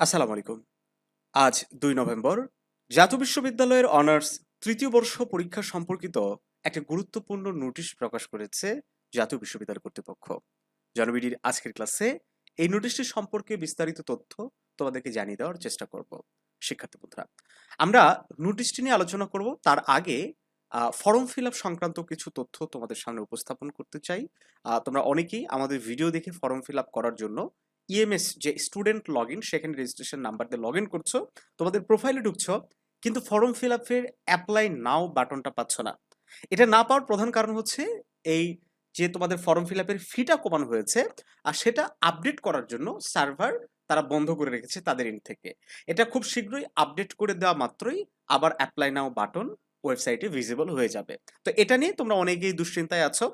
আসসালামু আলাইকুম। আজ দুই নভেম্বর, জাতীয় বিশ্ববিদ্যালয়ের অনার্স তৃতীয় বর্ষ পরীক্ষা সম্পর্কিত একটা গুরুত্বপূর্ণ নোটিশ প্রকাশ করেছে জাতীয় বিশ্ববিদ্যালয় কর্তৃপক্ষ। জনবিডির আজকের ক্লাসে এই নোটিশটি সম্পর্কে বিস্তারিত তথ্য তোমাদেরকে জানিয়ে দেওয়ার চেষ্টা করব। শিক্ষার্থী বন্ধুরা, আমরা নোটিশটি নিয়ে আলোচনা করব। তার আগে ফর্ম ফিল আপ সংক্রান্ত কিছু তথ্য তোমাদের সামনে উপস্থাপন করতে চাই। তোমরা অনেকেই আমাদের ভিডিও দেখে ফর্ম ফিল আপ করার জন্য ইএমএস যে স্টুডেন্ট লগ ইন সেখানে রেজিস্ট্রেশন নাম্বার দিয়ে লগ ইন করছ, তোমাদের প্রোফাইলে ঢুকছো, কিন্তু ফর্ম ফিল আপের অ্যাপ্লাই নাও বাটনটা পাচ্ছ না। এটা না পাওয়ার প্রধান কারণ হচ্ছে এই যে তোমাদের ফর্ম ফিল আপের ফিটা কমানো হয়েছে, আর সেটা আপডেট করার জন্য সার্ভার তারা বন্ধ করে রেখেছে তাদের ইন থেকে। এটা খুব শীঘ্রই আপডেট করে দেওয়া মাত্রই আবার অ্যাপ্লাই নাও বাটন ওয়েবসাইটে ভিজিবল হয়ে যাবে। তো এটা নিয়ে তোমরা অনেকেই দুশ্চিন্তায় আছো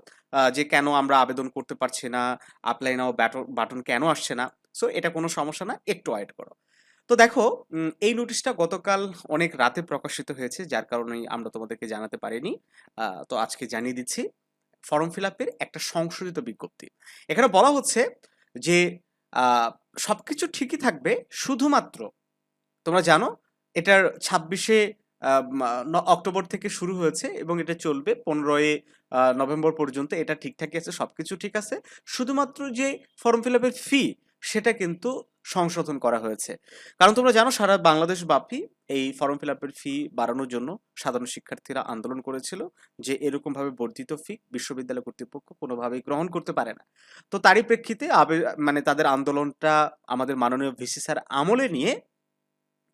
যে কেন আমরা আবেদন করতে পারছি না অ্যাপ্লাই নাও বাটন কেন আসছে না? সো এটা কোনো সমস্যা না একটু ওয়েট করো। তো দেখো এই নোটিশটা গতকাল অনেক রাতে প্রকাশিত হয়েছে যার কারণেই আমরা তোমাদেরকে জানাতে পারিনি। তো আজকে জানিয়ে দিচ্ছি ফর্ম ফিল আপের একটা সংশোধিত বিজ্ঞপ্তি। এখানে বলা হচ্ছে যে আহ, সবকিছু ঠিকই থাকবে শুধুমাত্র তোমরা জানো এটার ছাব্বিশে অক্টোবর থেকে শুরু হয়েছে এবং এটা চলবে পনেরোই নভেম্বর পর্যন্ত। এটা ঠিকঠাকই আছে সব কিছু ঠিক আছে। শুধুমাত্র যে ফর্ম ফিল আপের ফি সেটা কিন্তু সংশোধন করা হয়েছে। কারণ তোমরা জানো, সারা বাংলাদেশ ব্যাপী এই ফর্ম ফিল আপের ফি বাড়ানোর জন্য সাধারণ শিক্ষার্থীরা আন্দোলন করেছিল যে এরকমভাবে বর্ধিত ফি বিশ্ববিদ্যালয় কর্তৃপক্ষ কোনোভাবেই গ্রহণ করতে পারে না। তো তারই প্রেক্ষিতে মানে তাদের আন্দোলনটা আমাদের মাননীয় ভিসি স্যার আমলে নিয়ে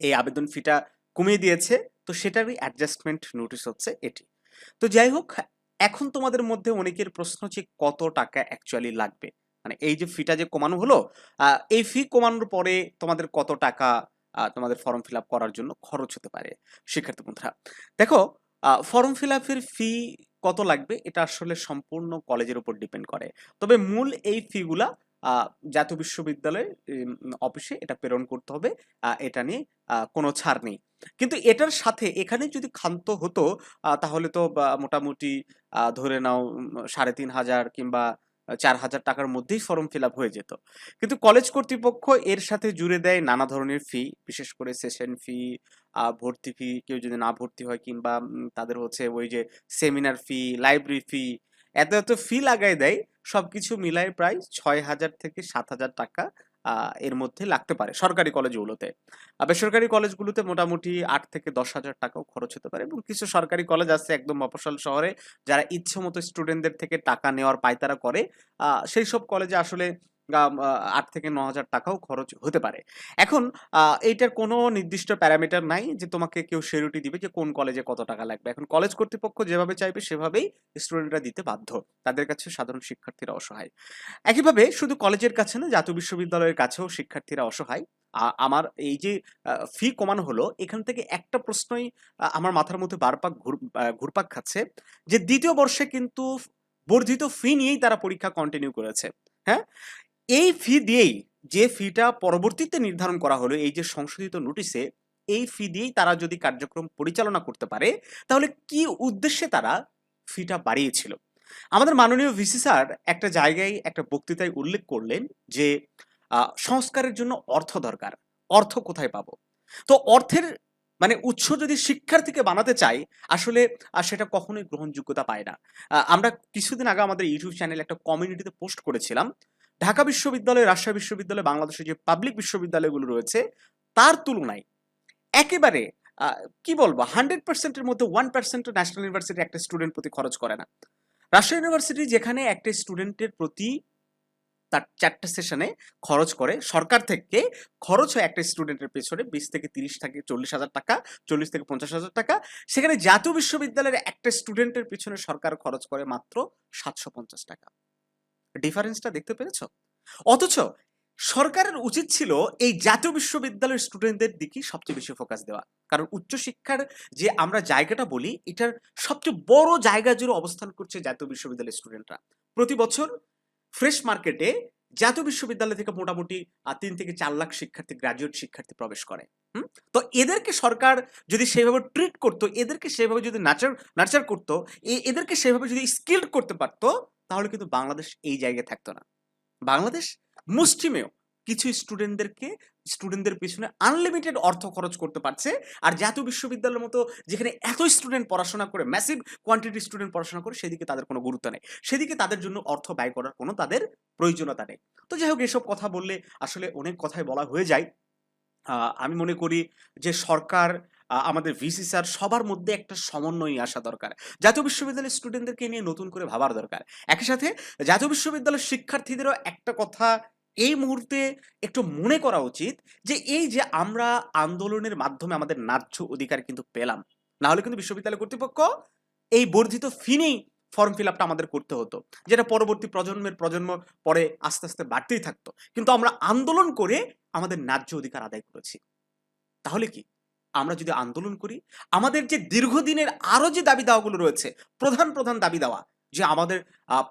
এই আবেদন ফিটা কমিয়ে দিয়েছে। তো সেটারই অ্যাডজাস্টমেন্ট নোটিশ হচ্ছে এটি। তো যাই হোক, এখন তোমাদের মধ্যে অনেকের প্রশ্ন যে কত টাকা অ্যাকচুয়ালি লাগবে? মানে এই যে ফিটা যে কমানো হলো এই ফি কমানোর পরে তোমাদের কত টাকা তোমাদের ফর্ম ফিল করার জন্য খরচ হতে পারে? শিক্ষার্থী বন্ধুরা, দেখো ফর্ম ফিল ফি কত লাগবে? এটা আসলে সম্পূর্ণ কলেজের উপর ডিপেন্ড করে। তবে মূল এই ফিগুলা জাতীয় বিশ্ববিদ্যালয়ের অফিসে এটা প্রেরণ করতে হবে। এটা নিয়ে কোনো ছাড় নেই। কিন্তু এটার সাথে এখানে যদি ক্ষান্ত হতো তাহলে তো মোটামুটি ধরে নাও সাড়ে তিন হাজার কিংবা চার হাজার টাকার মধ্যেই ফর্ম ফিল হয়ে যেত। কিন্তু কলেজ কর্তৃপক্ষ এর সাথে জুড়ে দেয় নানা ধরনের ফি, বিশেষ করে সেশন ফি ভর্তি ফি, কেউ যদি না ভর্তি হয় কিংবা তাদের হচ্ছে ওই যে সেমিনার ফি, লাইব্রেরি ফি, এত এত ফি লাগাই দেয় সবকিছু মিলায় প্রায় ছয় হাজার থেকে সাত হাজার টাকা এর মধ্যে লাগতে পারে সরকারি কলেজগুলোতে। বেসরকারি কলেজগুলোতে মোটামুটি আট থেকে দশ হাজার টাকাও খরচ হতে পারে এবং কিছু সরকারি কলেজ আছে একদম মফসল শহরে যারা ইচ্ছে মতো স্টুডেন্টদের থেকে টাকা নেওয়ার পায়তারা করে। সেই সব কলেজে আসলে আট থেকে ন হাজার টাকাও খরচ হতে পারে। এখন এইটার কোনো নির্দিষ্ট প্যারামিটার নাই যে তোমাকে কেউ সেরুটি দিবে যে কোন কলেজে কত টাকা লাগবে। এখন কলেজ কর্তৃপক্ষ যেভাবে চাইবে সেভাবেই স্টুডেন্টরা দিতে বাধ্য। তাদের কাছে সাধারণ শিক্ষার্থীরা অসহায়। একইভাবে শুধু কলেজের কাছে না, জাতীয় বিশ্ববিদ্যালয়ের কাছেও শিক্ষার্থীরা অসহায়। আমার এই যে ফি কমানো হলো, এখান থেকে একটা প্রশ্নই আমার মাথার মধ্যে বারপাক ঘুর ঘুরপাক খাচ্ছে যে দ্বিতীয় বর্ষে কিন্তু বর্ধিত ফি নিয়েই তারা পরীক্ষা কন্টিনিউ করেছে। হ্যাঁ? এই ফি দিয়েই যে ফিটা পরবর্তীতে নির্ধারণ করা হলো, এই যে সংশোধিত নোটিশে এই ফি দিয়েই তারা যদি কার্যক্রম পরিচালনা করতে পারে, তাহলে কি উদ্দেশ্যে তারা ফিটা বাড়িয়েছিল? আমাদের মাননীয় ভিসি স্যার একটা জায়গায় একটা বক্তৃতায় উল্লেখ করলেন যে সংস্কারের জন্য অর্থ দরকার, অর্থ কোথায় পাবো? তো অর্থের মানে উৎস যদি শিক্ষার্থীকে বানাতে চাই আসলে সেটা কখনোই গ্রহণযোগ্যতা পায় না। আমরা কিছুদিন আগে আমাদের ইউটিউব চ্যানেলে একটা কমিউনিটিতে পোস্ট করেছিলাম ঢাকা বিশ্ববিদ্যালয়, রাজশাহী বিশ্ববিদ্যালয়, বাংলাদেশের যে পাবলিক বিশ্ববিদ্যালয়গুলো রয়েছে, তার তুলনায় একেবারে কি বলব হান্ড্রেড পার্সেন্টের মধ্যে ওয়ান পার্সেন্ট ন্যাশনাল ইউনিভার্সিটি একটা স্টুডেন্ট প্রতি খরচ করে না। রাজশাহী ইউনিভার্সিটি যেখানে একটা স্টুডেন্টের প্রতি তার চারটে সেশনে খরচ করে, সরকার থেকে খরচ হয় একটা স্টুডেন্টের পেছনে বিশ থেকে তিরিশ থেকে চল্লিশ হাজার টাকা, চল্লিশ থেকে পঞ্চাশ হাজার টাকা। সেখানে জাতীয় বিশ্ববিদ্যালয়ের একটা স্টুডেন্টের পিছনে সরকার খরচ করে মাত্র সাতশো পঞ্চাশ টাকা। ডিফারেন্সটা দেখতে পেরেছ? অথচ সরকারের উচিত ছিল এই জাতীয় বিশ্ববিদ্যালয়ের স্টুডেন্টদের দিকেই সবচেয়ে বেশি ফোকাস দেওয়া। কারণ উচ্চশিক্ষার যে আমরা জায়গাটা বলি, এটার সবচেয়ে বড় জায়গা জুড়ে অবস্থান করছে জাতীয় বিশ্ববিদ্যালয়ের স্টুডেন্টরা প্রতি বছর ফ্রেশ মার্কেটে জাতীয় বিশ্ববিদ্যালয় থেকে মোটামুটি তিন থেকে চার লাখ শিক্ষার্থী গ্রাজুয়েট শিক্ষার্থী প্রবেশ করে? তো এদেরকে সরকার যদি সেভাবে ট্রিট করতো, এদেরকে সেভাবে যদি নাচার নার্চার করতো এদেরকে সেভাবে যদি স্কিল্ড করতে পারতো তাহলে কিন্তু বাংলাদেশ এই জায়গায় থাকতো না। বাংলাদেশ মুষ্টিমেয় কিছু স্টুডেন্টদেরকে, স্টুডেন্টদের পিছনে আনলিমিটেড অর্থ খরচ করতে পারছে। আর জাতীয় বিশ্ববিদ্যালয়ের মতো যেখানে এত স্টুডেন্ট পড়াশোনা করে ম্যাসিভ কোয়ান্টিটি স্টুডেন্ট পড়াশোনা করে, সেদিকে তাদের কোনো গুরুত্ব নেই। সেদিকে তাদের জন্য অর্থ ব্যয় করার কোনো তাদের প্রয়োজনীয়তা নেই। তো যাই হোক, এসব কথা বললে আসলে অনেক কথাই বলা হয়ে যায়। আমি মনে করি যে সরকার আমাদের ভিসি স্যার সবার মধ্যে একটা সমন্বয় আসা দরকার। জাতীয় বিশ্ববিদ্যালয়ের স্টুডেন্টদেরকে নিয়ে নতুন করে ভাবার দরকার। একই সাথে জাতীয় বিশ্ববিদ্যালয়ের শিক্ষার্থীদেরও একটা কথা এই মুহূর্তে একটু মনে করা উচিত যে, এই যে আমরা আন্দোলনের মাধ্যমে আমাদের ন্যায্য অধিকার কিন্তু পেলাম না হলে কিন্তু বিশ্ববিদ্যালয় কর্তৃপক্ষ এই বর্ধিত ফি নেই ফর্ম ফিল আপটা আমাদের করতে হতো, যেটা পরবর্তী প্রজন্মের প্রজন্ম পরে আস্তে আস্তে বাড়তেই থাকতো। কিন্তু আমরা আন্দোলন করে আমাদের ন্যায্য অধিকার আদায় করেছি। তাহলে কি? আমরা যদি আন্দোলন করি, আমাদের যে দীর্ঘদিনের আরও যে দাবি দাওয়াগুলো রয়েছে, প্রধান প্রধান দাবি দেওয়া, যে আমাদের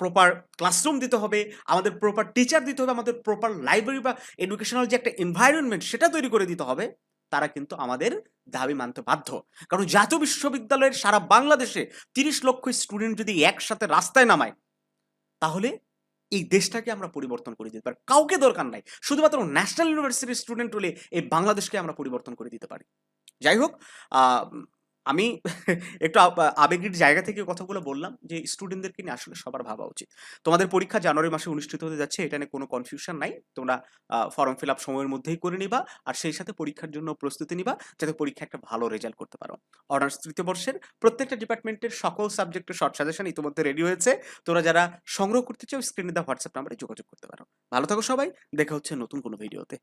প্রপার ক্লাসরুম দিতে হবে, আমাদের প্রপার টিচার দিতে হবে, আমাদের প্রপার লাইব্রেরি বা এডুকেশনাল যে একটা এনভায়রনমেন্ট সেটা তৈরি করে দিতে হবে, তারা কিন্তু আমাদের দাবি মানতে বাধ্য। কারণ জাতীয় বিশ্ববিদ্যালয়ের সারা বাংলাদেশে তিরিশ লক্ষ স্টুডেন্ট যদি একসাথে রাস্তায় নামায়, তাহলে এই দেশটাকে আমরা পরিবর্তন করে দিতে পারি। কাউকে দরকার নাই। শুধুমাত্র ন্যাশনাল ইউনিভার্সিটির স্টুডেন্ট হলে এই বাংলাদেশকে আমরা পরিবর্তন করে দিতে পারি। যাই হোক আমি একটু আবেগের জায়গা থেকে কথাগুলো বললাম যে স্টুডেন্টদেরকে নিয়ে আসলে সবার ভাবা উচিত। তোমাদের পরীক্ষা জানুয়ারি মাসে অনুষ্ঠিত হতে যাচ্ছে, এটা নিয়ে কোনো কনফিউশন নাই। তোমরা ফর্ম ফিল আপ সময়ের মধ্যেই করে নিবা আর সেই সাথে পরীক্ষার জন্য প্রস্তুতি নিবা যাতে পরীক্ষা একটা ভালো রেজাল্ট করতে পারো। অনার্স তৃতীয় বর্ষের প্রত্যেকটা ডিপার্টমেন্টের সকল সাবজেক্টের শর্ট সাজেশন ইতিমধ্যে রেডি হয়েছে। তোমরা যারা সংগ্রহ করতে চাও স্ক্রিনে দেওয়া হোয়াটসঅ্যাপ নাম্বারে যোগাযোগ করতে পারো। ভালো থাকো সবাই, দেখা হচ্ছে নতুন কোনো ভিডিওতে